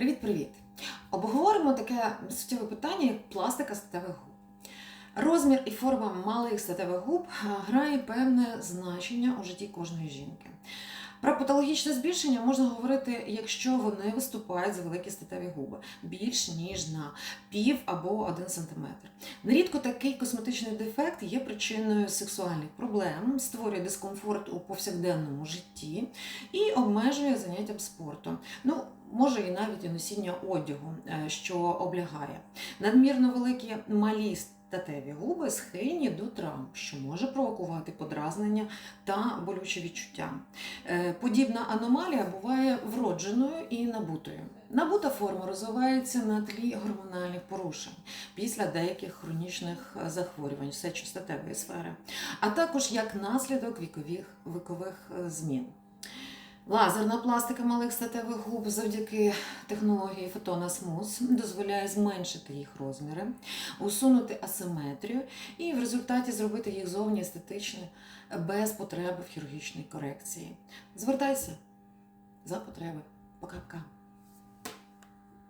Привіт-привіт! Обговоримо таке суттєве питання, як пластика статевих губ. Розмір і форма малих статевих губ грає певне значення у житті кожної жінки. Про патологічне збільшення можна говорити, якщо вони виступають за великі статеві губи більш ніж на пів або один сантиметр. Нерідко такий косметичний дефект є причиною сексуальних проблем, створює дискомфорт у повсякденному житті і обмежує заняттям спортом. Ну, може і навіть і носіння одягу, е, що облягає. Надмірно великі малі статеві губи схильні до травм, що може провокувати подразнення та болючі відчуття. Е, Подібна аномалія буває вродженою і набутою. Набута форма розвивається на тлі гормональних порушень після деяких хронічних е, захворювань сечостатевої сфери, а також як наслідок вікових, вікових змін. Лазерна пластика малих статевих губ завдяки технології Фотона Смус дозволяє зменшити їх розміри, усунути асиметрію і в результаті зробити їх зовні естетичні без потреби в хірургічній корекції. Звертайся за потреби. Пока-пока.